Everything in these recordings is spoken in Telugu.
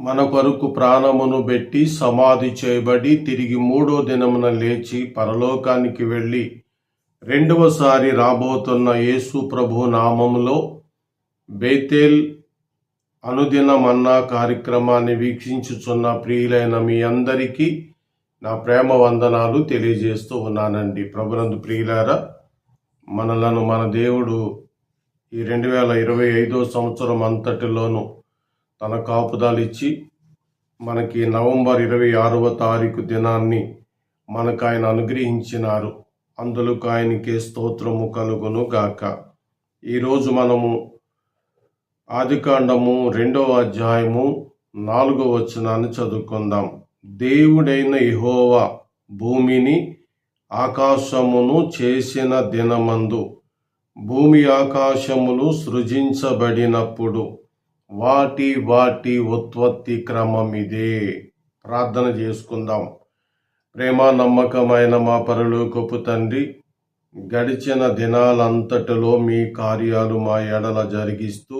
మన కొరకు ప్రాణమును పెట్టి సమాధి చేయబడి తిరిగి మూడో దినమున లేచి పరలోకానికి వెళ్ళి రెండవసారి రాబోతున్న యేసు ప్రభు నామములో బేతేల్ అనుదిన మన్నా కార్యక్రమాన్ని వీక్షించుచున్న ప్రియులైన మీ అందరికీ నా ప్రేమ వందనాలు తెలియజేస్తూ ఉన్నానండి. ప్రభునందు ప్రియులారా మనలను మన దేవుడు ఈ రెండు వేల ఇరవై ఐదో సంవత్సరం అంతటిలోనూ తన కాపుదలిచ్చి మనకి నవంబర్ ఇరవై ఆరవ తారీఖు దినాన్ని మనకు ఆయన అనుగ్రహించినారు. అందులో ఆయనకే స్తోత్రము కలుగును గాక. ఈరోజు మనము ఆదికాండము రెండవ అధ్యాయము నాలుగో వచనాన్ని చదువుకుందాం. దేవుడైన ఇహోవా భూమిని ఆకాశమును చేసిన దినమందు భూమి ఆకాశములు సృజించబడినప్పుడు వాటి వాటి ఉత్పత్తి క్రమం ఇదే ప్రార్థన చేసుకుందాం. ప్రేమ నమ్మకమైన మా పరలోకపు తండ్రి గడిచిన దినాలంతటిలో మీ కార్యాలు మా ఎడల జరిగిస్తూ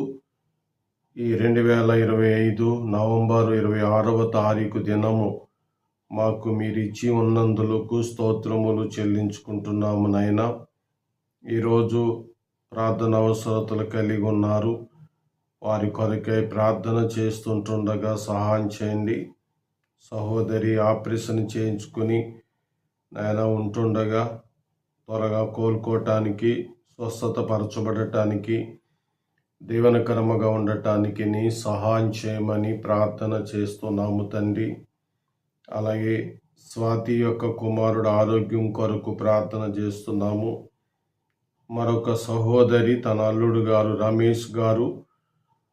ఈ రెండు వేల ఇరవై ఐదు నవంబర్ ఇరవై ఆరవ తారీఖు దినము మాకు మీరు ఇచ్చి ఉన్నందులకు స్తోత్రములు చెల్లించుకుంటున్నాము నాయన. ఈరోజు ప్రార్థన అవసరతలు కలిగి ఉన్నారు. వారి కొరకై ప్రార్థన చేస్తుంటుండగా సహాయం చేయండి. సహోదరి ఆపరేషన్ చేయించుకుని నాయన ఉంటుండగా త్వరగా కోలుకోవటానికి స్వస్థత పరచబడటానికి దీవెనకరముగా ఉండటానికి నీ సహాయం చేయమని ప్రార్థన చేస్తున్నాము తండ్రి. అలాగే స్వాతి యొక్క కుమారుడు ఆరోగ్యం కొరకు ప్రార్థన చేస్తున్నాము. మరొక సహోదరి తన అల్లుడు గారు రమేష్ గారు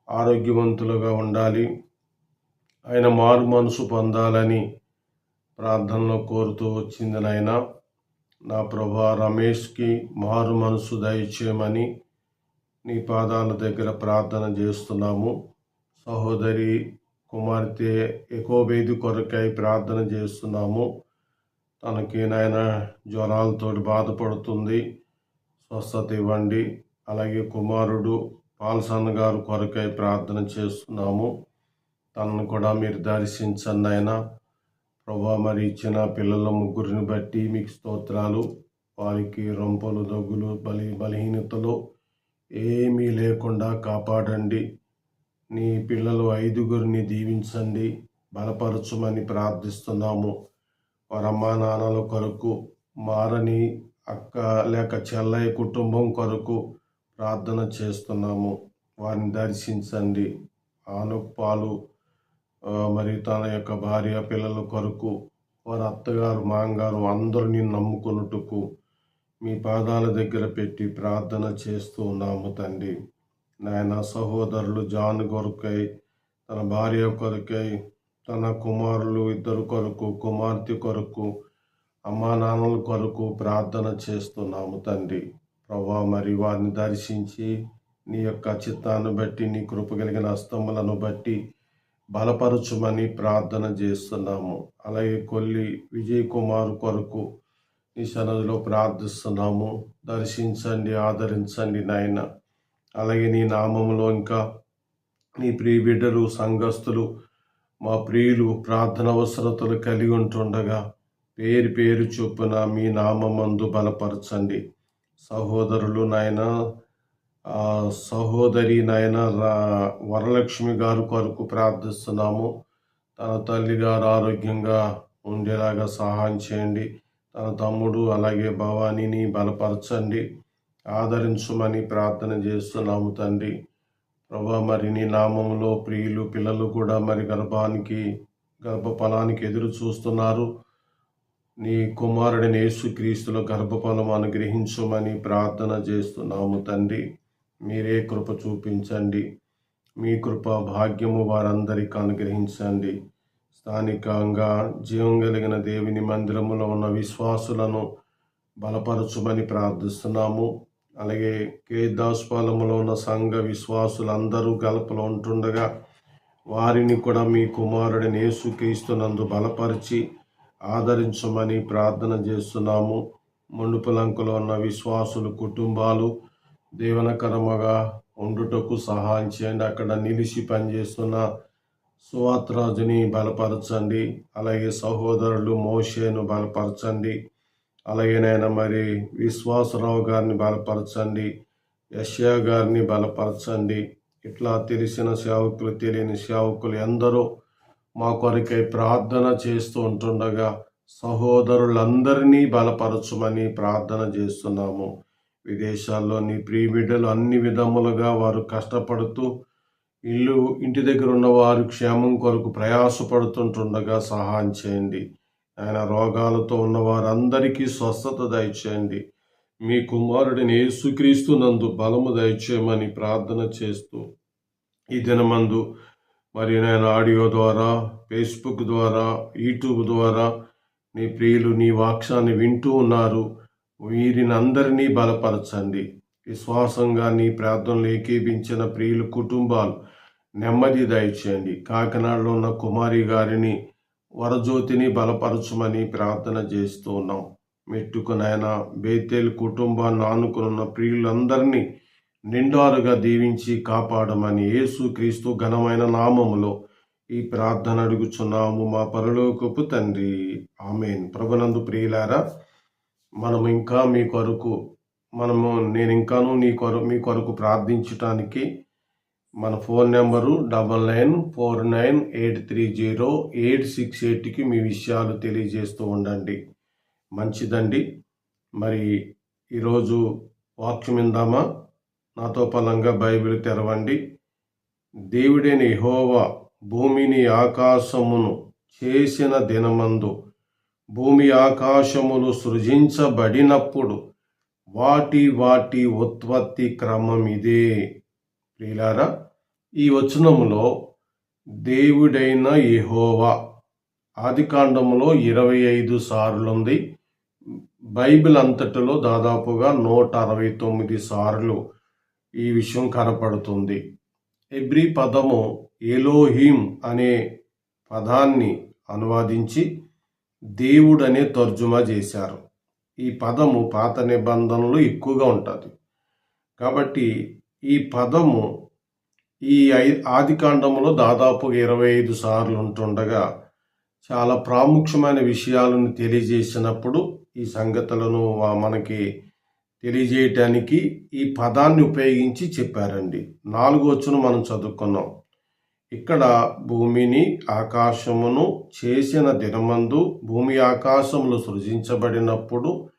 ఆరోగ్యవంతులుగా ఉండాలి. ఆయన మారు మనసు పొందాలని ప్రార్థనలో కోరుతూ వచ్చింది నాయన. నా ప్రభా రమేష్కి మారు మనసు దయచేయమని నీ పాదాల దగ్గర ప్రార్థన చేస్తున్నాము. సహోదరి కుమార్తె ఎకోబేది కొరకై ప్రార్థన చేస్తున్నాము. తనకి నాయన జ్వరాలతో బాధపడుతుంది. స్వస్థత ఇవ్వండి. అలాగే కుమారుడు పాల్సన్ గారు కొరకై ప్రార్థన చేస్తున్నాము. తనను కూడా మీరు దర్శించండి ఆయన ప్రభా మరి ఇచ్చిన పిల్లల ముగ్గురిని బట్టి మీకు స్తోత్రాలు. వారికి రొంపలు దగ్గులు బలి బలహీనతలు ఏమీ లేకుండా కాపాడండి. నీ పిల్లలు ఐదుగురిని దీవించండి. బలపరచమని ప్రార్థిస్తున్నాము. వారమ్మా నాన్నల కొరకు మారని అక్క లేక చెల్లయ్య కుటుంబం కొరకు ప్రార్థన చేస్తున్నాము. వారిని దర్శించండి. ఆనుపాలు మరి తన యొక్క భార్య పిల్లల కొరకు వారి అత్తగారు మాంగారు అందరినీ నమ్ముకున్నట్టుకు మీ పాదాల దగ్గర పెట్టి ప్రార్థన చేస్తూ ఉన్నాము తండ్రి. నాయన సహోదరులు జాన్ కొరకై తన భార్య కొరకై తన కుమారులు ఇద్దరు కొరకు కుమార్తె కొరకు అమ్మా నాన్నల కొరకు ప్రార్థన చేస్తున్నాము తండ్రి. ప్రభా మరి వారిని దర్శించి నీ యొక్క చిత్తాన్ని బట్టి నీ కృప కలిగిన అస్తములను బట్టి బలపరచుమని ప్రార్థన చేస్తున్నాము. అలాగే కొల్లి విజయ్ కుమార్ కొరకు నీ సన్నదిలో ప్రార్థిస్తున్నాము. దర్శించండి ఆదరించండి నాయన. అలాగే నీ నామంలో ఇంకా నీ ప్రియ బిడ్డలు సంఘస్థులు మా ప్రియులు ప్రార్థన అవసరతలు కలిగి ఉంటుండగా పేరు పేరు చొప్పున మీ నామందు బలపరచండి. సహోదరులు నాయన సహోదరి నాయన రా- వరలక్ష్మి గారు కొరకు ప్రార్థిస్తున్నాము. తన తల్లి గారు ఆరోగ్యంగా ఉండేలాగా సహాయం చేయండి. తన తమ్ముడు అలాగే భవానీని బలపరచండి. ఆదరించమని ప్రార్థన చేస్తున్నాము తండ్రి. ప్రభా మరి నీ నామంలో ప్రియులు పిల్లలు కూడా మరి గర్భానికి గర్భఫలానికి ఎదురు చూస్తున్నారు. నీ కుమారుడిని యేసుక్రీస్తులో గర్భఫలం అనుగ్రహించమని ప్రార్థన చేస్తున్నాము తండ్రి. మీరే కృప చూపించండి. మీ కృప భాగ్యము వారందరికీ అనుగ్రహించండి. స్థానికంగా జీవం కలిగిన దేవుని మందిరములో ఉన్న విశ్వాసులను బలపరచుమని ప్రార్థిస్తున్నాము. అలాగే కేదాస్పాలములో ఉన్న సంఘ విశ్వాసులందరూ గలపలో ఉంటుండగా వారిని కూడా మీ కుమారుడిని యేసుక్రీస్తునందు బలపరిచి ఆదరించమని ప్రార్థన చేస్తున్నాము. మండుపలంకలో ఉన్న విశ్వాసులు కుటుంబాలు దీవనకరముగా ఉండుటకు సహాయం చేయండి. అక్కడ నిలిచి పనిచేస్తున్న సువాత్రాజుని బలపరచండి. అలాగే సహోదరులు మోషేను బలపరచండి. అలాగే నేను మరి విశ్వాసరావు గారిని బలపరచండి. యశ్యా గారిని బలపరచండి. ఇట్లా తెలిసిన సేవకులు తెలియని సేవకులు ఎందరో మా కొరకై ప్రార్థన చేస్తూ ఉంటుండగా సహోదరులందరినీ బలపరచమని ప్రార్థన చేస్తున్నాము. విదేశాల్లో నీ ప్రియబిడ్డలు అన్ని విధములుగా వారు కష్టపడుతూ ఇల్లు ఇంటి దగ్గర ఉన్న వారు క్షేమం కొరకు ప్రయాసపడుతుంటుండగా సహాయం చేయండి. ఆయన రోగాలతో ఉన్న వారందరికీ స్వస్థత దయచేయండి. మీ కుమారుడిని యేసుక్రీస్తు నందు బలము దయచేయమని ప్రార్థన చేస్తూ ఈ దినమందు మరి నేను ఆడియో ద్వారా ఫేస్బుక్ ద్వారా యూట్యూబ్ ద్వారా నీ ప్రియులు నీ వాక్యాన్ని వింటూ ఉన్నారు. వీరిని అందరినీ బలపరచండి. విశ్వాసంగా నీ ప్రార్థనలు ఏకీపించిన ప్రియులు కుటుంబాలు నెమ్మది దయచేయండి. కాకినాడలో ఉన్న కుమారి గారిని వరజ్యోతిని బలపరచమని ప్రార్థన చేస్తూ ఉన్నాం. మెట్టుకునైనా బేతేల్ కుటుంబాన్ని ఆనుకున్న ప్రియులందరినీ నిండారుగా దీవించి కాపాడమని యేసు క్రీస్తు ఘనమైన నామములో ఈ ప్రార్థన అడుగుచున్నాము మా పరలోకపు తండ్రి. ఆమెన్. ప్రభునందు ప్రియులారా మనం ఇంకా మీ కొరకు మనము నేను ఇంకాను నీ కొర మీ కొరకు ప్రార్థించటానికి మన phone number double nine four nine eight three zero eight six ఎయిట్కి మీ విషయాలు తెలియజేస్తూ ఉండండి. మంచిదండి. మరి ఈరోజు వాక్యం ఇందామా నాతో పలంగా బైబిల్ తెరవండి. దేవుడైన యెహోవా భూమిని ఆకాశమును చేసిన దినమందు భూమి ఆకాశములు సృజించబడినప్పుడు వాటి వాటి ఉత్పత్తి క్రమం ఇదే. ప్రియులారా ఈ వచనములో దేవుడైన యెహోవా ఆదికాండములో ఇరవై ఐదు సార్లు ఉంది. బైబిల్ అంతటిలో దాదాపుగా నూట అరవై తొమ్మిది సార్లు ఈ విషయం కనపడుతుంది. ఎబ్రి పదము ఎలోహీం అనే పదాన్ని అనువాదించి దేవుడనే తర్జుమా చేశారు. ఈ పదము పాత నిబంధనలు ఎక్కువగా ఉంటుంది. కాబట్టి ఈ పదము ఈ ఐ ఆదికాండంలో దాదాపు ఇరవై ఐదు సార్లు ఉంటుండగా చాలా ప్రాముఖ్యమైన విషయాలను తెలియజేసినప్పుడు ఈ సంగతులను మనకి తెలియజేయటానికి ఈ పదాన్ని ఉపయోగించి చెప్పారండి. నాలుగు వచ్చును మనం చదువుకున్నాం. ఇక్కడ భూమిని ఆకాశమును చేసిన దినమందు భూమి ఆకాశములు సృజించబడినప్పుడు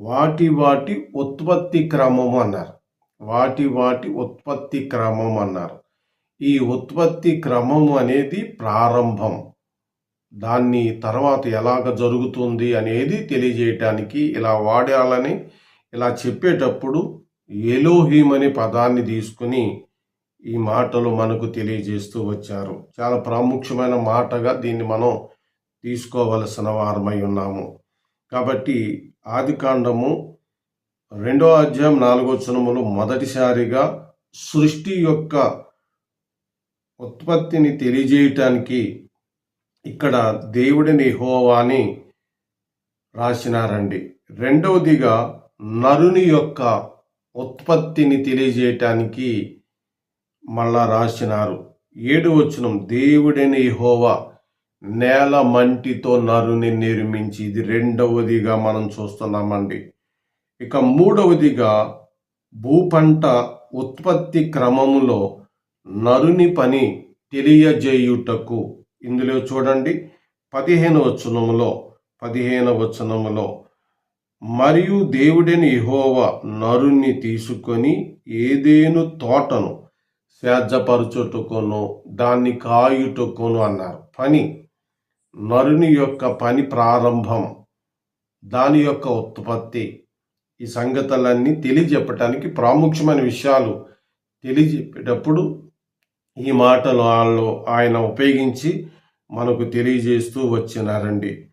వాటి వాటి ఉత్పత్తి క్రమము అన్నారు. వాటి వాటి ఉత్పత్తి క్రమం అన్నారు. ఈ ఉత్పత్తి క్రమము అనేది ప్రారంభం. దాన్ని తర్వాత ఎలాగ జరుగుతుంది అనేది తెలియజేయటానికి ఇలా వాడాలని ఇలా చెప్పేటప్పుడు ఎలోహీం అనే పదాన్ని తీసుకుని ఈ మాటలు మనకు తెలియజేస్తూ వచ్చారు. చాలా ప్రాముఖ్యమైన మాటగా దీన్ని మనం తీసుకోవలసిన వారమై ఉన్నాము. కాబట్టి ఆదికాండము రెండో అధ్యాయం నాలుగో చనములు మొదటిసారిగా సృష్టి యొక్క ఉత్పత్తిని తెలియజేయటానికి ఇక్కడ దేవుడిని హోవాని రాసినారండి. రెండవదిగా నరుని యొక్క ఉత్పత్తిని తెలియజేయటానికి మళ్ళా రాసినారు. ఏడు వచనం దేవుడని హోవా నేల మంటితో నరుని నిర్మించి ఇది రెండవదిగా మనం చూస్తున్నామండి. ఇక మూడవదిగా భూపంట ఉత్పత్తి క్రమములో నరుని పని తెలియజేయుటకు ఇందులో చూడండి. పదిహేను వచనములో పదిహేను వచనములో మరియు దేవుడైన యహోవా నరుణ్ణి తీసుకొని ఏదేను తోటను సేద్యపరచుటకును దాన్ని కాయుటకును అన్నారు. పని నరుని యొక్క పని ప్రారంభం దాని యొక్క ఉత్పత్తి. ఈ సంగతులన్నీ తెలియజెప్పటానికి ప్రాముఖ్యమైన విషయాలు తెలియజెప్పేటప్పుడు ఈ మాటలు వాళ్ళు ఆయన ఉపయోగించి మనకు తెలియజేస్తూ వచ్చినారండి.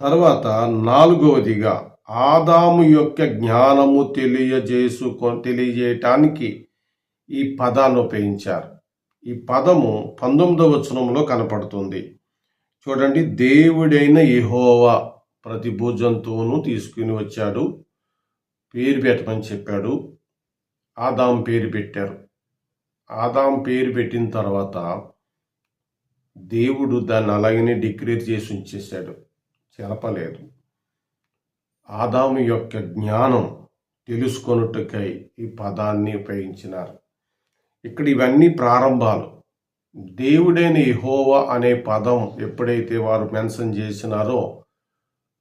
తర్వాత నాలుగవదిగా ఆదాము యొక్క జ్ఞానము తెలియజేసుకో తెలియజేయటానికి ఈ పదాన్ని ఉపయోగించారు. ఈ పదము పంతొమ్మిదవ వచనంలో కనపడుతుంది. చూడండి దేవుడైన యెహోవా ప్రతి భూజంతువును తీసుకుని వచ్చాడు. పేరు పెట్టమని చెప్పాడు. ఆదాం పేరు పెట్టారు. ఆదాం పేరు పెట్టిన తర్వాత దేవుడు దాన్ని అలాగనే డిక్లేర్ చేసి ఉంచేశాడు. చెరపలేదు ఆదాము యొక్క జ్ఞానం తెలుసుకొనుటకై ఈ పదాన్ని ఉపయోగించినారు. ఇక్కడ ఇవన్నీ ప్రారంభాలు. దేవుడైన ఇహోవా అనే పదం ఎప్పుడైతే వారు మెన్షన్ చేసినారో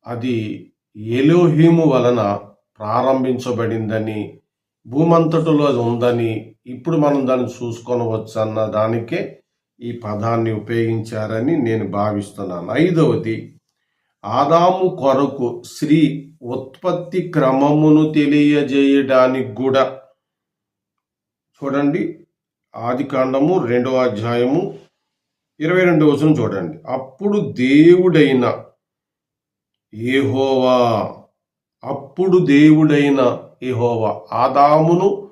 అది ఎలోహీము వలన ప్రారంభించబడిందని భూమంతటిలో అది ఉందని ఇప్పుడు మనం దాన్ని చూసుకొనవచ్చు అన్న దానికే ఈ పదాన్ని ఉపయోగించారని నేను భావిస్తున్నాను. ఐదవది ఆదాము కొరకు స్త్రీ ఉత్పత్తి క్రమమును తెలియజేయడానికి కూడా చూడండి. ఆది కాండము రెండవ అధ్యాయము ఇరవై రెండవ వచనం చూడండి. అప్పుడు దేవుడైన ఏహోవా అప్పుడు దేవుడైన ఏహోవా ఆదామును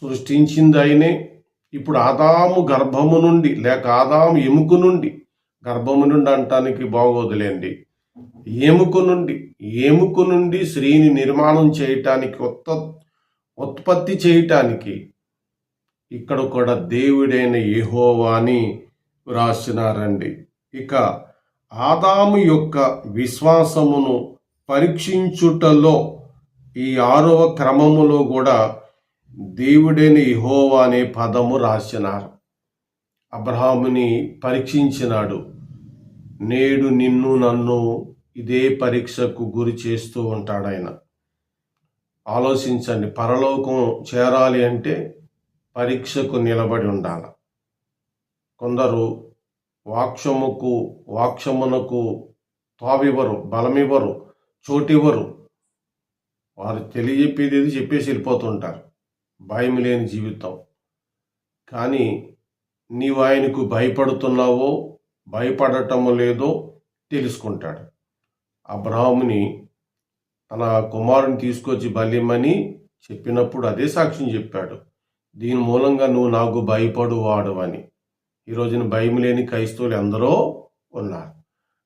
సృష్టించింది ఆయనే ఇప్పుడు ఆదాము గర్భము నుండి లేక ఆదాము ఎముక నుండి గర్భము నుండి అంటానికి బాగోదులేండి. ఏముకు నుండి ఏముకు నుండి స్త్రీని నిర్మాణం చేయటానికి ఉత్త ఉత్పత్తి చేయటానికి ఇక్కడ కూడా దేవుడైన యెహోవా అని వ్రాసినారండి. ఇక ఆదాము యొక్క విశ్వాసమును పరీక్షించుటలో ఈ ఆరవ క్రమములో కూడా దేవుడైన ఇహోవా అనే పదము రాసినారు. అబ్రహాముని పరీక్షించినాడు. నేడు నిన్ను నన్ను ఇదే పరీక్షకు గురి చేస్తూ ఉంటాడు ఆయన. ఆలోచించండి పరలోకం చేరాలి అంటే పరీక్షకు నిలబడి ఉండాలి. కొందరు వాక్షముకు వాక్షమునకు తావివ్వరు బలమివ్వరు చోటివ్వరు. వారు తెలియజెప్పేది ఏది చెప్పేసి వెళ్ళిపోతుంటారు. భయం లేని జీవితం. కానీ నీవు ఆయనకు భయపడుతున్నావో భయపడటము లేదో తెలుసుకుంటాడు. అబ్రహాముని తన కుమారుని తీసుకొచ్చి బలిమని చెప్పినప్పుడు అదే సాక్ష్యం చెప్పాడు. దీని మూలంగా నువ్వు నాకు భయపడు వాడు అని. ఈ రోజున భయం లేని క్రైస్తవులు ఎందరో ఉన్నారు.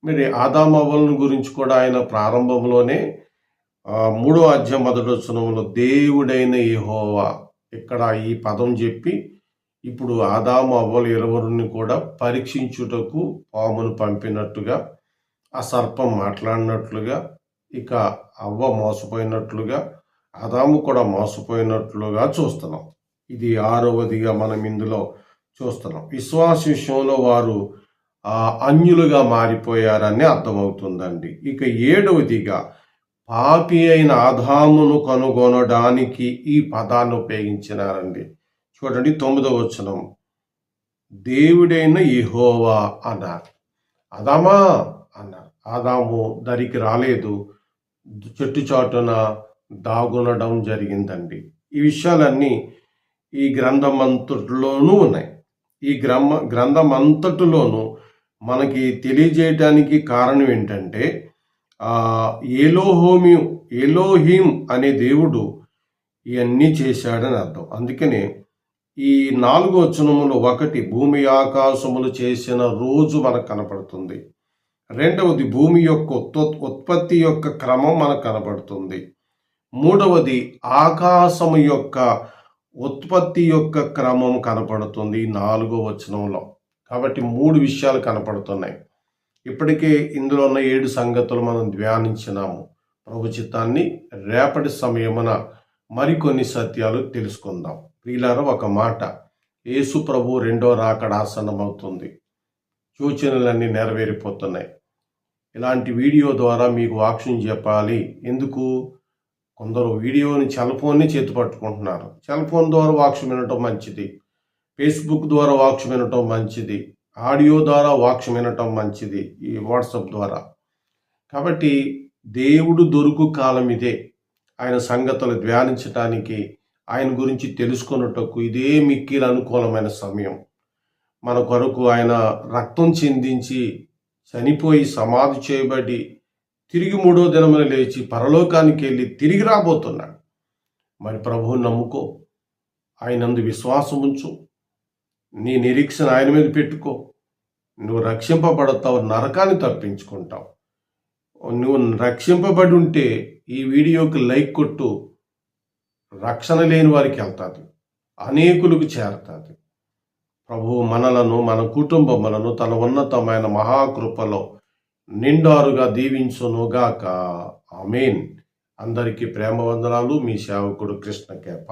మరి ఆదామవలను గురించి కూడా ఆయన ప్రారంభంలోనే మూడో అధ్యాయం మొదటి వచనంలో దేవుడైన యహోవా ఇక్కడ ఈ పదం చెప్పి ఇప్పుడు ఆదాము అవ్వలు ఇరువురిని కూడా పరీక్షించుటకు పామును పంపినట్టుగా ఆ సర్పం మాట్లాడినట్లుగా ఇక అవ్వ మోసపోయినట్లుగా అదాము కూడా మోసపోయినట్లుగా చూస్తున్నాం. ఇది ఆరవదిగా మనం ఇందులో చూస్తున్నాం. విశ్వాస విషయంలో వారు అన్యులుగా మారిపోయారని అర్థమవుతుందండి. ఇక ఏడవదిగా పాపి అయిన ఆదామును కనుగొనడానికి ఈ పదాన్ని ఉపయోగించినారండి. చూడండి తొమ్మిదవ వచనం. దేవుడైన ఇహోవా అన్నారు. అదామా ఆదాము దరికి రాలేదు. చెట్టు చాటున దాగునడం జరిగిందండి. ఈ విషయాలన్నీ ఈ గ్రంథం అంతటిలోనూ ఉన్నాయి. ఈ గ్రమ గ్రంథం అంతటిలోనూ మనకి తెలియజేయటానికి కారణం ఏంటంటే ఆ ఏలోహోమి అనే దేవుడు ఇవన్నీ చేశాడని అర్థం. అందుకనే ఈ నాలుగు వచనములు ఒకటి భూమి ఆకాశములు చేసిన రోజు మనకు కనపడుతుంది. రెండవది భూమి యొక్క ఉత్పత్తి యొక్క క్రమం మనకు కనబడుతుంది. మూడవది ఆకాశము యొక్క ఉత్పత్తి యొక్క క్రమం కనపడుతుంది నాలుగో వచనంలో. కాబట్టి మూడు విషయాలు కనపడుతున్నాయి. ఇప్పటికే ఇందులో ఉన్న ఏడు సంగతులు మనం ధ్యానించినాము. ప్రభు చిత్తాన్ని రేపటి సమయమున మరికొన్ని సత్యాలు తెలుసుకుందాం. ప్రియులారా ఒక మాట. యేసు ప్రభు రెండో రాకడ ఆసన్నమవుతుంది. సూచనలన్నీ నెరవేరిపోతున్నాయి. ఇలాంటి వీడియో ద్వారా మీకు వాక్యం చెప్పాలి. ఎందుకు? కొందరు వీడియోని సెల్ ఫోన్ని చేతి పట్టుకుంటున్నారు. సెల్ ఫోన్ ద్వారా వాక్యం వినటం మంచిది. ఫేస్బుక్ ద్వారా వాక్యం వినటం మంచిది. ఆడియో ద్వారా వాక్యం వినటం మంచిది ఈ వాట్సాప్ ద్వారా. కాబట్టి దేవుడు దొరుకు కాలం ఇదే. ఆయన సంగతులు ధ్యానించటానికి ఆయన గురించి తెలుసుకొనుటకు ఇదే మిక్కిల అనుకూలమైన సమయం. మన కొరకు ఆయన రక్తం చెందించి చనిపోయి సమాధి చేయబడి తిరిగి మూడో దినమున లేచి పరలోకానికి వెళ్ళి తిరిగి రాబోతున్నాడు. మరి ప్రభువు నమ్ముకో. ఆయనందు విశ్వాసం ఉంచు. నీ నిరీక్షణ ఆయన మీద పెట్టుకో. నువ్వు రక్షింపబడతావు నరకాన్ని తప్పించుకుంటావు. నువ్వు రక్షింపబడి ఉంటే ఈ వీడియోకి లైక్ కొట్టు. రక్షణ లేని వారికి వెళ్తాది. అనేకులకు చేరుతుంది. ప్రభు మనలను మన కుటుంబములను తన ఉన్నతమైన మహాకృపలో నిండారుగా దీవించునుగాక. ఆమెన్. అందరికీ ప్రేమ వందనాలు మీ సేవకుడు కృష్ణ కేప